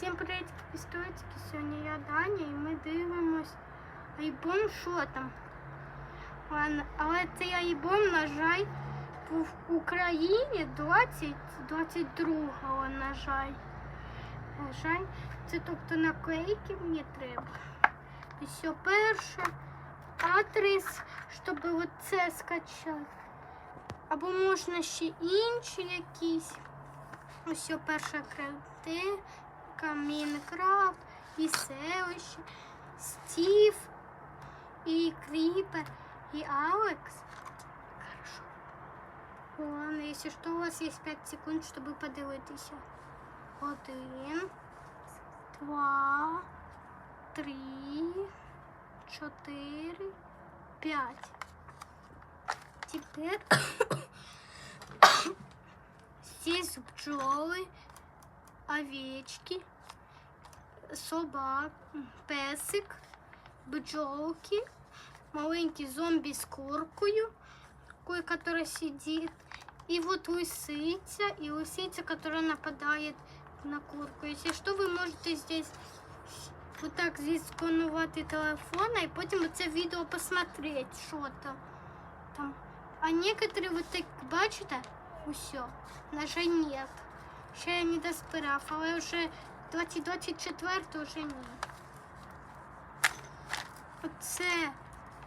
Всім привіт, історики. Сьогодні я Даня і ми дивимось альбом що там. Але цей альбом, на жаль, був в Україні 20, 22-го, на жаль. На жаль, це тобто наклейки мені треба. І все перше. Адрес, щоб оце скачати. Або можна ще інші якісь. Ось перша картинка, Мінкрафт, і селище, Стів, і Кріпер, і Алекс. Хорошо. Ладно, якщо що, у вас є 5 секунд, щоб подивитися. Один, два, три, чотири, п'ять. Тепер здесь пчелы, овечки, собак, песик, бджолки, маленький зомби с куркою, такой, который сидит, и вот лисица, и лисица, которая нападает на курку. Если что, вы можете здесь вот так здесь сканувати телефона и потім це відео посмотреть, що там. А некоторые вот так, бачите, усьо, на жаль, нет. Ще я не доспирав, але вже 2024 вже ні. Оце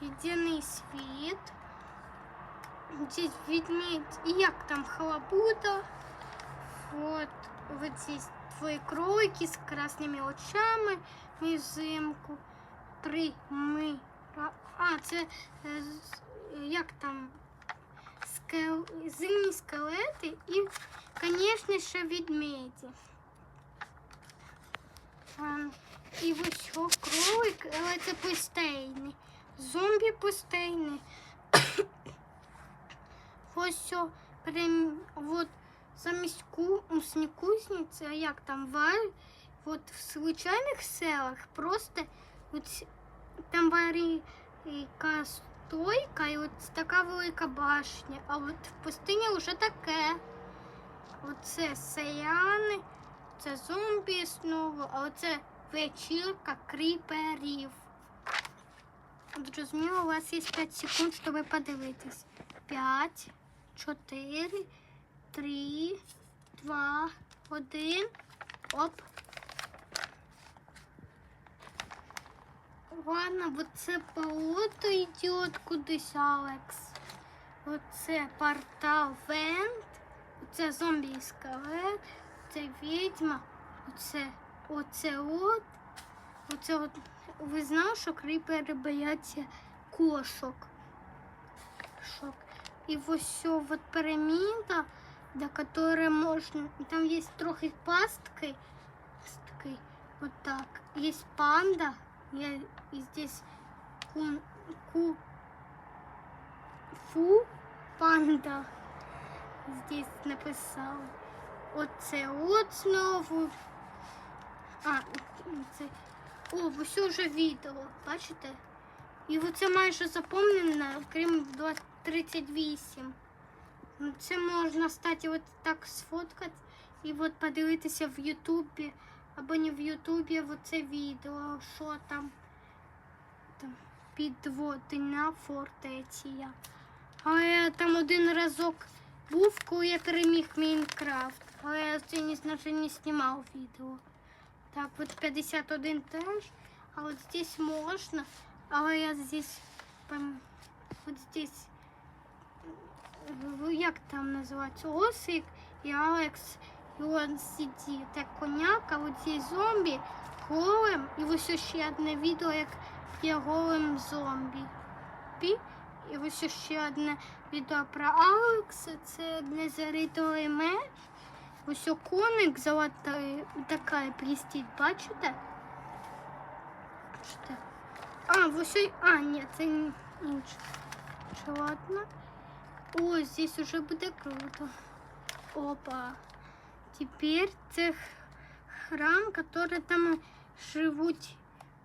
єдиний світ. Здесь ведмедь, и як там халабуда. Вот, вот здесь твої кролики с красными очами. Ми взимку прими. А, це е, як там скел... зимні скелети і, звісно, ще ведмеді. Ем, І ось його кролик, але це пустейний. Зомбі пустейний. ось о, прям вот замість ку... ус, не кузниці, а як там вар, от в звичайних селах просто от, там варіка стойка і от така велика башня, а от в пустині вже таке. Оце селяни, це зомбі знову, а оце вечірка кріперів. Зрозуміло, у вас є 5 секунд, щоб подивитись. 5, 4, 3, 2, 1. Оп. Ладно, вот це болото йде кудись, Алекс. Оце портал Вент, оце зомбі і скелет, це відьма, оце, оце от, оце от. Ви знали, що кріпери бояться кошок? Шок. І ось все от пираміда, до которой можна. Там є трохи пастки. Пастки. Вот так. Есть панда. Я и здесь кун, ку, фу, панда. Здесь написала. Оце от знову. А, це. О, ось вже відео, бачите? І оце майже заповнено, крім 2- 38. Ну, Це можна стати от так сфоткати і от подивитися в Ютубі Або не в Ютубі оце відео, що там, там підводна фортеція. А я там один разок був, коли я переміг Мінкрафт. Але я це не, значить, не знімав відео. Так, вот 51 теж. А вот здесь можно. А я здесь вот здесь э, як там називається? Осик і Алекс. І он сидить. Так коняк, а от здесь зомбі голим. І ось ще одне відео, як є голим зомбі. Пі. І ось ще одне відео про Алекса. Це для заритої меч. Ось коник золотий така блістить, бачите? Бачите? А, ось а, ні, це ін- інше. Ладно? О, здесь уже буде круто. Опа. Теперь це храм, который там живуть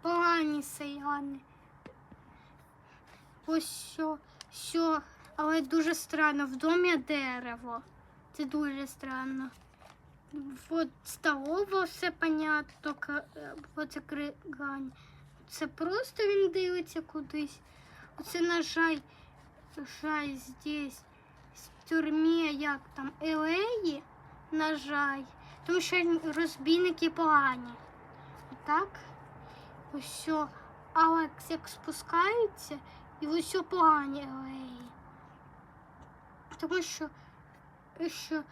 погані селяни. Ось що, що, але дуже странно, в домі дерево. Це дуже странно. от столова все понятно, оце кригань. Це просто він дивиться кудись. Оце на жай, жай здесь, в тюрмі, як там, Елеї, на жай. Тому що розбійники погані. Так? Ось Алекс як спускається, і що погані Елеї. Тому що, що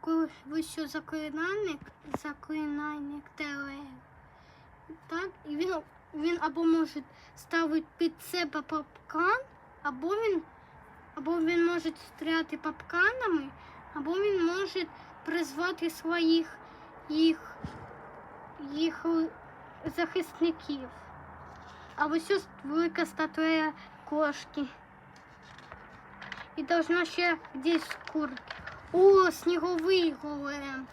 коли ось заклинальник, заклинальник Телеї. Так, і він, він або може ставити під себе папкан, або він, або він може стріляти папканами, або він може призвати своїх їх, їх захисників. А ось ось велика статуя кошки. І должна ще десь курки. О, сніговий голем.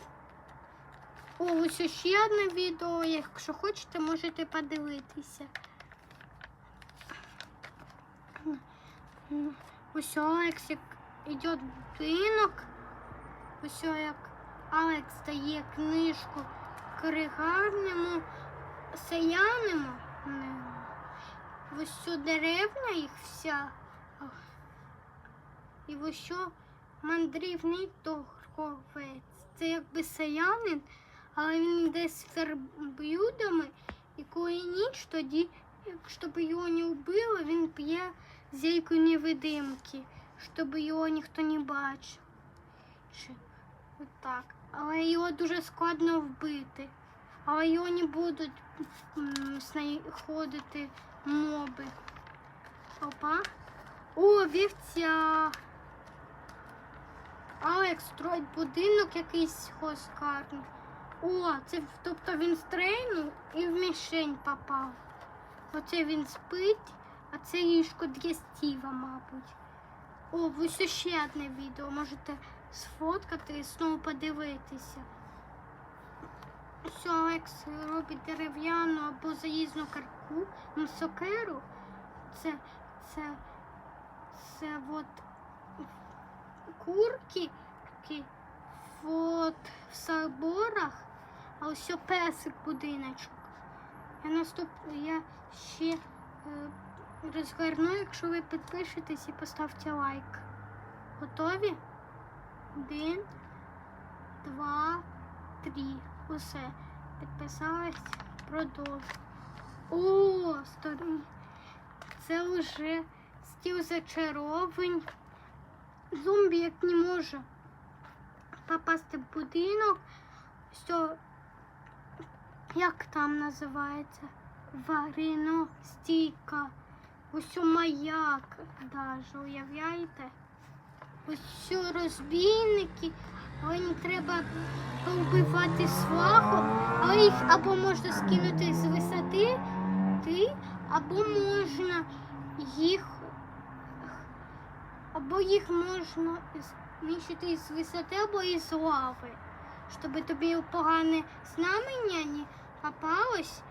О, ось ще одне відео. Якщо хочете, можете подивитися. Ось Алекс як йде в будинок. Ось як Алекс дає книжку кригарному селянину. Ось що деревня їх вся. І ось що мандрівний торговець. Це якби селянин, але він йде з верблюдами, і коли ніч, тоді, щоб його не вбили, він п'є зійку невидимки, щоб його ніхто не бачив. Чи отак. Але його дуже складно вбити. Але його не будуть знаходити моби. Опа. О, вівця. Алекс строїть будинок якийсь хоскарний. О, це тобто він стрейнув і в мішень попав. Оце він спить, а це ліжко для Стіва, мабуть. О, ось ще одне відео. Можете сфоткати і знову подивитися. Що Алекс робить дерев'яну або заїзну карку, ну, сокеру. Це, це, це от курки ки- от в соборах, а ось песик будиночок. Я наступ... я ще е, розгорну, якщо ви підпишетесь і поставте лайк. Готові? Один, два, три. Усе. Підписалась. Продовжу. О, сторон. Це вже стіл зачаровань. Зомбі як не може попасти в будинок. Що, як там називається? Варино стійка. Ось маяк даже, уявляєте? Ось що розбійники, не треба повбивати сваху, але їх або можна скинути з висоти, ти, або можна їх або їх можна знищити із висоти, або із лави, щоб тобі погане знамення не попалось,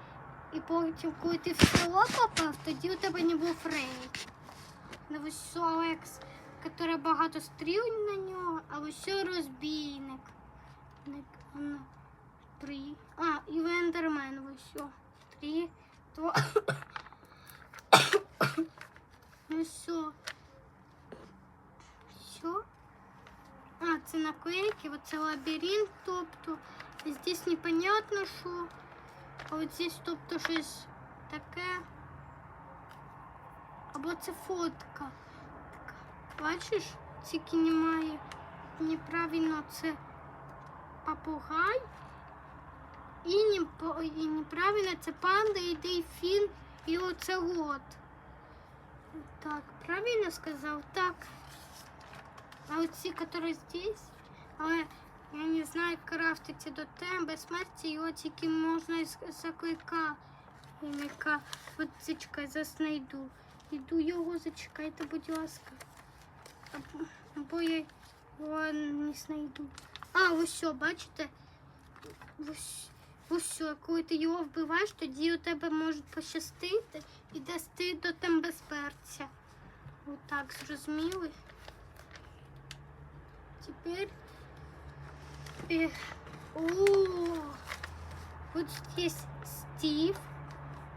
і потім, коли ти в село попав, тоді у тебе не був рейд. Ну, ось Алекс, який багато стріл на нього, а ось розбійник. Ну, Три. А, і Вендермен, ось. Три, два. Ну все. Все. А, це наклейки, оце лабіринт, тобто. Здесь непонятно що. А от здесь, тобто, щось таке. Або це фотка. Бачиш, тільки немає. Неправильно це попугай. І, не, і неправильно це панда і дельфін і оцелот. Так, правильно сказав? Так. А вот ці, которые здесь, але я не знаю, як крафтиться до тебе смерті, його тільки можна із заклика. Яка от зачекай, заснайду. Іду його, зачекайте, будь ласка. Або, я його не знайду. А, ось що, бачите? Ось, ось що, коли ти його вбиваєш, тоді у тебе може пощастити і дасти до тебе безперця. Отак, зрозуміли? Теперь э, О, вот здесь Стив,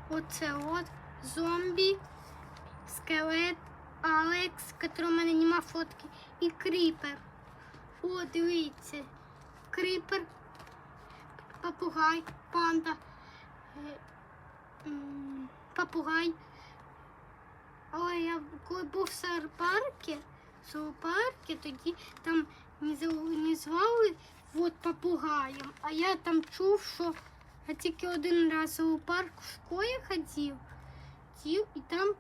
оце от зомбі, скелет, Алекс, який у мене нема фотки, і Кріпер. О, дивіться. Кріпер, папугай, панда, м, папугай. Але я коли був в зоопарку, в зоопарку, тоді там не, звали от попугаєм, а я там чув, що я тільки один раз в зоопарк в школі ходив, і там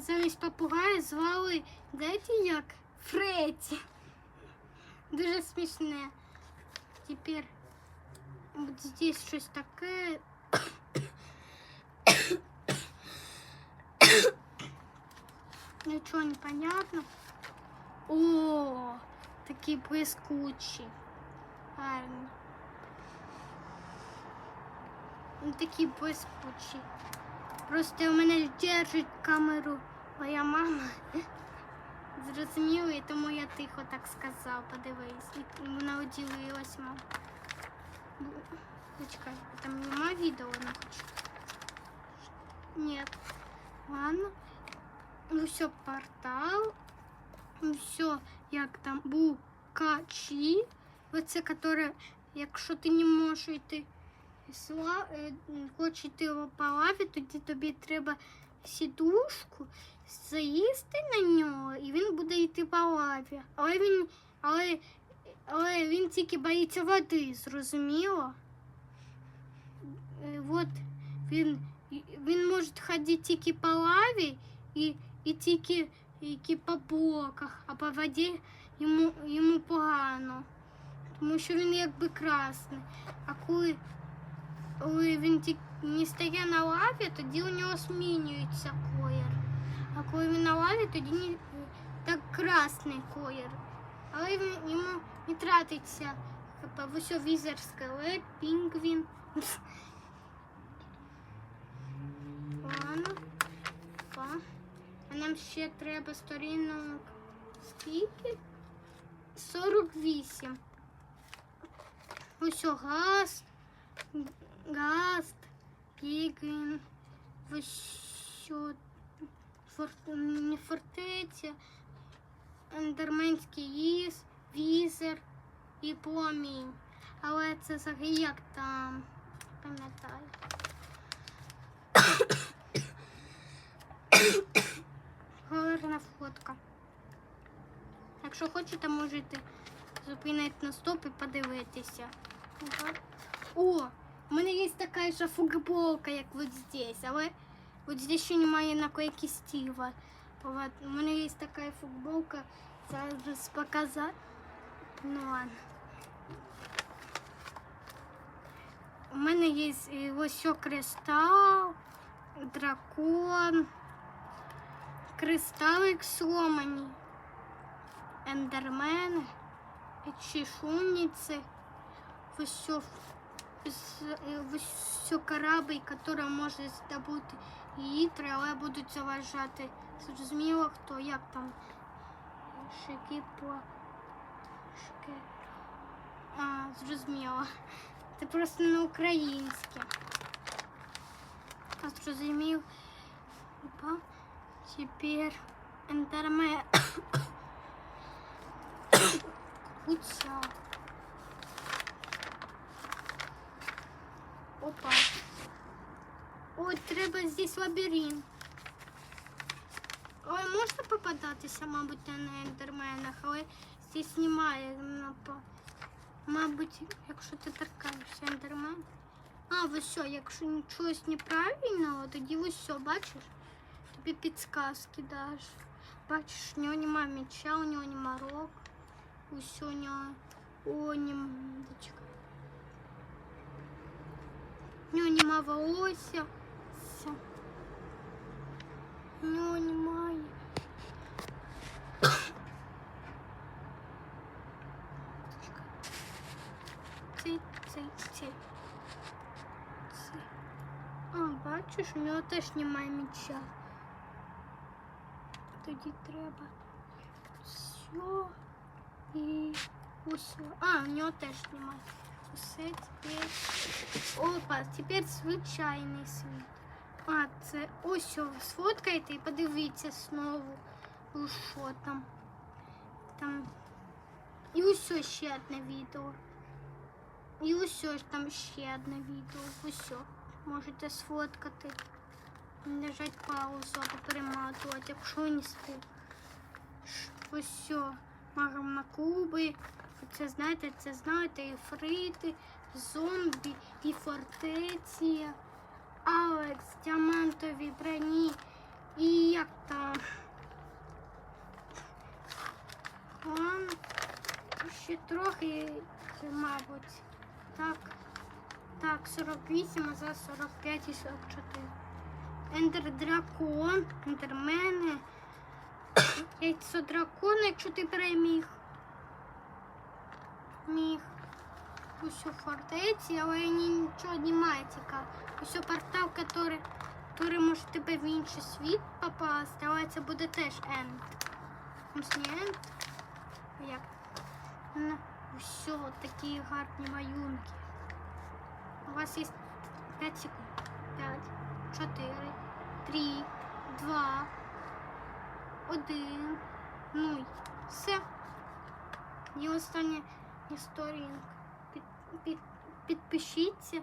замість попугая звали, знаєте як? Фредді. Дуже смішне. Тепер от здесь щось таке. Нічого не понятно. О, такі блискучі. Гарні. Ну, Такі блискучі. Просто у мене держить камеру моя мама. Зрозуміло, і тому я тихо так сказав, подивись. Вона удивилась, мам. Ну, Почекай, там нема відео, вона хоче. Нет. Ладно. Ну все, портал. Ну все, як там букачі. Оце, которое, якщо ти не можеш йти хочеш йти по лаві, тоді тобі треба сідушку заїсти на нього, і він буде йти по лаві. Але він, але, але він тільки боїться води, зрозуміло? Е, От він, він може ходити тільки по лаві і, і тільки, тільки по блоках, а по воді йому, йому погано. Тому що він якби красний. А коли, коли він не стає на лаві, тоді у нього змінюється колір. А коли він на лаві, тоді не, так красний колір. Але він, йому не тратиться. Типа, ось візер скелет, пінгвін. Ладно. А нам ще треба сторінок скільки? 48. Ось газ, гаст, що, не фортеця, ендерменський їз, візер і пламінь. Але це взагалі як там, пам'ятаю. Гарна фотка. Якщо хочете, можете зупинити на стоп і подивитися. О, у мене є така ж футболка, як от здесь, але от здесь ще немає наклейки Стива. Вот. У мене є така футболка, зараз показати. Ну ладно. У мене є е, ось що кристал, дракон, кристалик сломані, ендермен, чешуниці, ось що, е, корабль, який може здобути літри, але будуть заважати. Зрозуміло, хто, як там. Шики. А, зрозуміло. Це просто на українське. А зрозумів. Опа. Тепер ендермен. Куця. Опа. Ой, треба здесь лабіринт. Ой, можна попадатися, мабуть, на ендерменах, але здесь немає. напа- Мабуть, якщо ти торкаєшся ендермен. А, ось все, якщо щось неправильного, тоді ось все, бачиш? Тобі підсказки даш. Бачиш, у нього нема меча, у нього нема рог. Ось у нього. О, нема. Зачекай. У нього нема волосся. Все. У нього немає. Цей, цей, цей. Цей. А, бачиш, у нього теж немає меча. Тоді треба все і усе. А, у нього теж немає. Все тепер. Опа, тепер звичайний світ. А, це ось сфоткайте і подивіться знову. Ну, що там. Там. І ось ще одне відео. І ось там ще одне відео. Ось. Можете сфоткати. Нажать паузу перематувати, якщо не спів. Ось. О. На куби. Це знаєте, це знаєте, і фрити, зомбі, і фортеці, Алекс, діамантові броні. І як там. Вон ще трохи, мабуть. Так. Так, 48, а за 45 і 44. Ендер дракон, ендермени. Яйцо дракона, якщо ти переміг. Міг. Усю фортеці, але нічого немає цікаво. Усю портал, який, який може тебе в інший світ попасти, але це буде теж енд. Не енд. Як? Ну, все, такі гарні малюнки. У вас є 5 секунд. 5, 4, 3, 2, 1, 0. Все. І остання сторінка. Під, під, підпишіться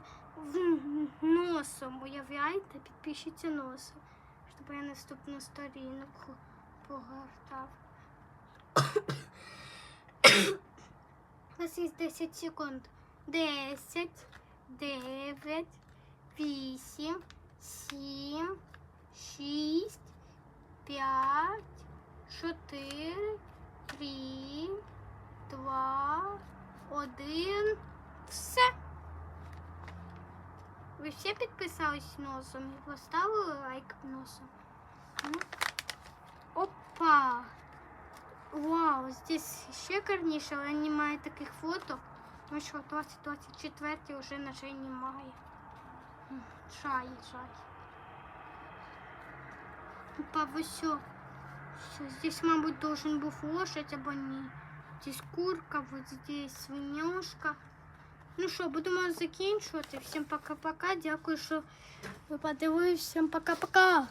носом, уявляєте? Підпишіться носом, щоб я наступну сторінку погортав. У нас є 10 секунд. 10, 9, 8, 7, 6, 5, 4, 3, 2, 1. Все. Ви всі підписались носом і поставили лайк носом. Ну. Опа! Вау, здесь ще гарніше, але немає таких фото. Ну що, 2024 вже на жаль немає. Жаль, жаль. Опа. Все, здесь, мабуть, должен був лошадь або ні. Здесь курка, вот здесь свинюшка. Ну що, будемо закінчувати. Всім пока-пока. Дякую, що ви подивилися. Всім пока-пока.